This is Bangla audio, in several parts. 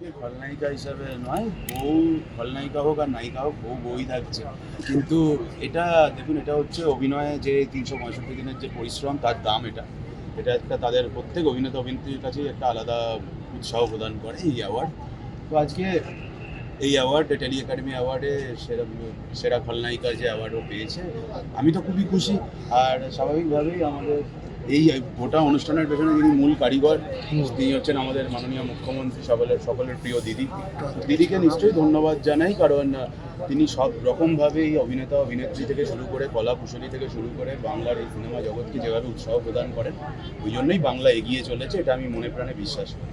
খলনায়িকা হিসাবে নয়, বউ খলনায়িকা হোক আর নায়িকা হোক, বউ বউই থাকছে। কিন্তু এটা, দেখুন, এটা হচ্ছে অভিনয়ে যে তিনশো পঁয়ষট্টি দিনের যে পরিশ্রম, তার দাম এটা। এটা একটা তাদের প্রত্যেক অভিনেতা অভিনেত্রীর কাছেই একটা আলাদা উৎসাহ প্রদান করে এই অ্যাওয়ার্ড তো আজকে এই অ্যাওয়ার্ড টেলি একাডেমি অ্যাওয়ার্ডে সেরা সেরা খলনায়িকার যে অ্যাওয়ার্ডও পেয়েছে, আমি তো খুবই খুশি। আর স্বাভাবিকভাবেই আমাদের এই গোটা অনুষ্ঠানের পেছনে যিনি মূল কারিগর তিনি হচ্ছেন আমাদের মাননীয় মুখ্যমন্ত্রী সকলের সকলের প্রিয় দিদি। দিদিকে নিশ্চয়ই ধন্যবাদ জানাই কারণ তিনি সব রকমভাবে এই অভিনেতা অভিনেত্রী থেকে শুরু করে কলা কুশলী থেকে শুরু করে বাংলার এই সিনেমা জগৎকে যেভাবে উৎসাহ প্রদান করেন ওই জন্যই বাংলা এগিয়ে চলেছে এটা আমি মনে প্রাণে বিশ্বাস করি।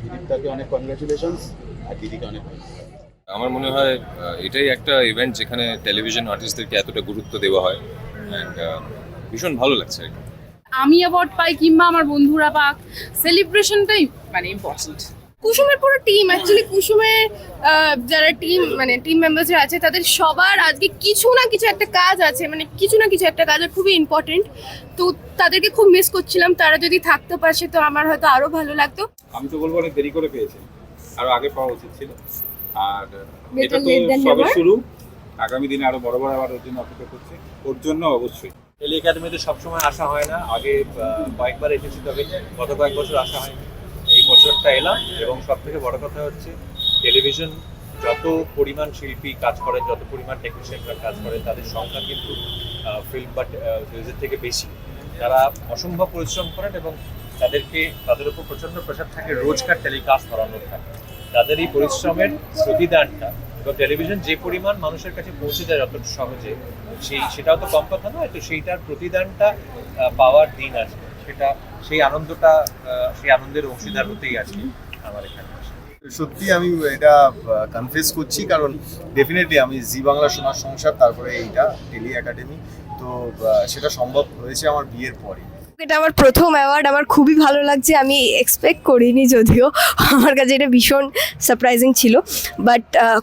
সুদীপ্তাকে অনেক কংগ্রাচুলেশনস আর দিদিকে অনেক আমার মনে হয় এটাই একটা ইভেন্ট যেখানে টেলিভিশন আর্টিস্টদেরকে এতটা গুরুত্ব দেওয়া হয় অ্যান্ড ভীষণ ভালো লাগছে আর কি। আমি অ্যাওয়ার্ড পাই কিংবা আমার বন্ধুরা পাক সেলিব্রেশনটাই মানে ইম্পর্টেন্ট কুসুমের পুরো টিম অ্যাকচুয়ালি কুসুমের যারা টিম মানে টিম মেম্বার যারা আছে তাদের সবার আজকে কিছু না কিছু একটা কাজ আছে মানে কিছু না কিছু একটা কাজ খুবই ইম্পর্টেন্ট তো তাদেরকে খুব মিস করছিলাম তারা যদি থাকতে পারছে তো আমার হয়তো আরও ভালো লাগতো। আমি তো বলব অনেক দেরি করে পেয়েছি আরও আগে পাওয়া উচিত ছিল। আর এটা তো সবে শুরু আগামী দিনে আরও বড় বড় আবার ওর জন্য অপেক্ষা করছে ওর জন্য অবশ্যই। টেলি একাডেমিতে সবসময় আসা হয় না। আগে কয়েকবার এসেছি, তবে গত কয়েক বছর আসা হয়নি। এই বছরটা এলাম এবং সব থেকে বড় কথা হচ্ছে, টেলিভিশন যত পরিমাণ শিল্পী কাজ করে যত পরিমাণ টেকনিশিয়ানরা কাজ করে তাদের সংখ্যা কিন্তু ফিল্ম বা নিউজের থেকে বেশি। তারা অসম্ভব পরিশ্রম করেন এবং তাদেরকে, তাদের উপর প্রচণ্ড প্রেশার থাকে, রোজকার টেলিকাস্ট করানোর থাকে। তাদের এই পরিশ্রমের প্রতিদানটা এবং টেলিভিশন যে পরিমাণ মানুষের কাছে পৌঁছে যায় যতটা সহজে, সেই, সেটাও তো কম কথা নয়, তো সেইটার প্রতিদানটা পাওয়ার দিন আছে সেটা, সেই আনন্দটা সেই আনন্দের অংশীদার হতেই আছে আমার এখানে। সত্যি আমি এটা কনফেস করছি, কারণ ডেফিনেটলি আমি জি বাংলা সোনার সংসার, তারপরে এইটা টেলি একাডেমি তো সেটা সম্ভব হয়েছে আমার বিয়ের পরে এটা আমার প্রথম অ্যাওয়ার্ড আমার খুবই ভালো লাগছে, আমি এক্সপেক্ট করিনি যদিও, আমার কাছে এটা ভীষণ সারপ্রাইজিং ছিল বাট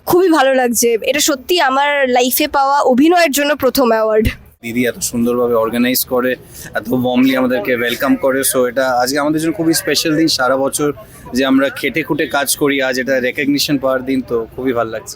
খুবই ভালো লাগছে, এটা সত্যি আমার লাইফে পাওয়া অভিনয়ের জন্য প্রথম অ্যাওয়ার্ড দিদি এত সুন্দরভাবে অর্গানাইজ করে, এত ওয়ার্মলি আমাদেরকে ওয়েলকাম করে সো এটা আজকে আমাদের জন্য খুবই স্পেশাল দিন, সারা বছর যে আমরা খেটে খুটে কাজ করি, আজ এটা রেকগনিশন পাওয়ার দিন, তো খুবই ভালো লাগছে।